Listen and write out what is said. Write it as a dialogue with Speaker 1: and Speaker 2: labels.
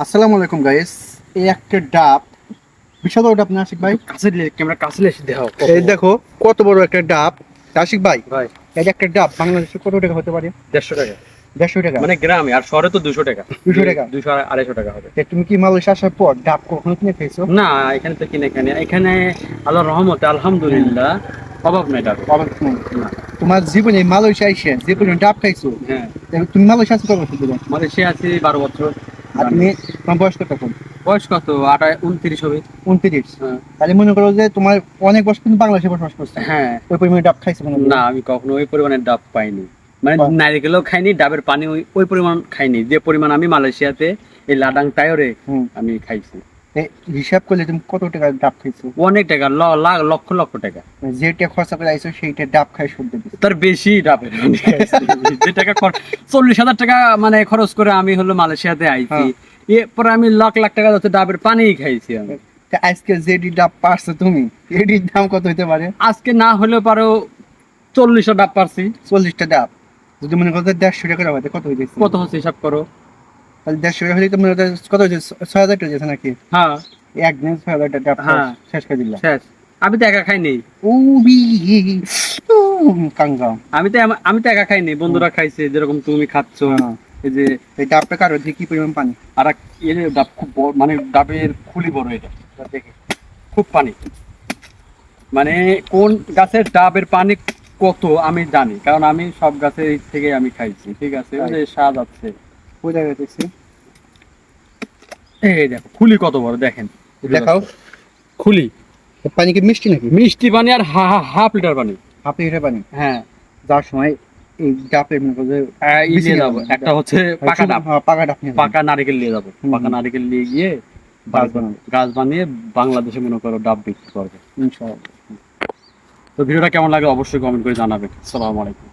Speaker 1: আসসালামু আলাইকুম গাইস এই একটা ডাব। বিশাল বড় ডাব না আশিক ভাই?
Speaker 2: কাছে ক্যামেরা কাছে এসে দেখাও।
Speaker 1: এই দেখো কত বড় একটা ডাব। আশিক ভাই
Speaker 2: ভাই।
Speaker 1: এই একটা ডাব বাংলাদেশে কত টাকা হতে পারে?
Speaker 2: দেড়শো টাকা।
Speaker 1: দেড়শো টাকা?
Speaker 2: মানে গ্রামে আর শহরে তো দুশো টাকা।
Speaker 1: 200 টাকা?
Speaker 2: দুশো আড়াইশো টাকা হবে।
Speaker 1: তুমি কি মালয়েশিয়া আসার পর ডাব কখনো কিনে খেয়েছো?
Speaker 2: না এখানে তো কিনে এখানে এখানে আল্লাহ রহমতে আলহামদুলিল্লাহ অভাব নেই টাকা
Speaker 1: অবাক নেই। তোমার জীবনে মালয়েশিয়া যে পর্যন্ত ডাব খাইছো
Speaker 2: হ্যাঁ।
Speaker 1: তুমি মালয়েশিয়া শুধু
Speaker 2: মানে সে আছে বারো বছর।
Speaker 1: তুমি তোমার বয়স কত তখন
Speaker 2: বয়স কত? আটাই উনত্রিশ হবে।
Speaker 1: উনত্রিশ।
Speaker 2: হ্যাঁ।
Speaker 1: তাহলে মনে করো যে তোমার অনেক বছর কিন্তু বাংলাদেশে বসবাস করছে।
Speaker 2: হ্যাঁ।
Speaker 1: ওই পরিমাণে ডাব খাইছে মনে
Speaker 2: না আমি কখনো ওই পরিমাণে ডাব পাইনি। মানে নারিকেলও খাইনি ডাবের পানি ওই- পরিমাণ খাইনি। যে পরিমাণ আমি মালয়েশিয়াতে এই লাডাং টায়রে আমি খাইছি।
Speaker 1: হিসাব করলে তুমি কত টাকা ডাব খাইছো?
Speaker 2: অনেক টাকা লাখ লক্ষ লক্ষ টাকা।
Speaker 1: যেটা খরচা করে আইছো সেইটা ডাব খাই শুনতে
Speaker 2: তার বেশি ডাবের যে টাকা চল্লিশ হাজার টাকা মানে খরচ করে আমি হলো মালয়েশিয়াতে আইছি। এরপরে আমি লাখ লাখ টাকা যাচ্ছে ডাবের পানি খাইছি আমি।
Speaker 1: আজকে যেটি ডাব পারছ তুমি এটির দাম কত হইতে পারে?
Speaker 2: আজকে না হলেও পারো চল্লিশটা ডাব পারছি।
Speaker 1: চল্লিশটা ডাব। যদি মনে করো দেড়শো টাকা কত হইতেছে?
Speaker 2: কত হচ্ছে হিসাব করো?
Speaker 1: দেড়শো টাকা হলে তো মনে কত হয়েছে? ছয় হাজার টাকা নাকি?
Speaker 2: হ্যাঁ।
Speaker 1: একদিন ছয় হাজার টাকা
Speaker 2: হ্যাঁ।
Speaker 1: শেষ করে দিলাম
Speaker 2: শেষ। আমি তো একা খাইনি
Speaker 1: উবি কাঙ্গাম।
Speaker 2: আমি তো আমি তো একা খাইনি বন্ধুরা খাইছে যেরকম তুমি খাচ্ছ।
Speaker 1: হ্যাঁ।
Speaker 2: এই যে
Speaker 1: এই ডাবটা কারও কি পরিমাণ পানি?
Speaker 2: আর এর ডাব খুব বড় মানে ডাবের খুলি বড় এটা। এটা দেখে। খুব পানি। মানে কোন গাছের ডাবের পানি কত আমি জানি। কারণ আমি সব গাছের থেকে আমি খাইছি। ঠিক আছে? ওই যে স্বাদ আছে।
Speaker 1: ওই জায়গায় দেখছি?
Speaker 2: এই দেখো খুলি কত বড় দেখেন।
Speaker 1: দেখাও।
Speaker 2: খুলি।
Speaker 1: পানি কি মিষ্টি নাকি?
Speaker 2: মিষ্টি পানি আর হাফ লিটার পানি।
Speaker 1: হাফ লিটার পানি?
Speaker 2: হ্যাঁ।
Speaker 1: যার সময় এই ডাবের মনে
Speaker 2: নিয়ে যাব। একটা হচ্ছে পাকা ডাব।
Speaker 1: হ্যাঁ, পাকা ডাব
Speaker 2: পাকা নারকেল নিয়ে যাব। পাকা। নারকেল নিয়ে গিয়ে
Speaker 1: গাছ বানাবো।
Speaker 2: গাছ বানিয়ে বাংলাদেশে মনে করো ডাব বিক্রি করবে।
Speaker 1: ইনশাআল্লাহ।
Speaker 2: তো ভিডিওটা কেমন লাগে অবশ্যই কমেন্ট করে জানাবেন। সালাম আলাইকুম।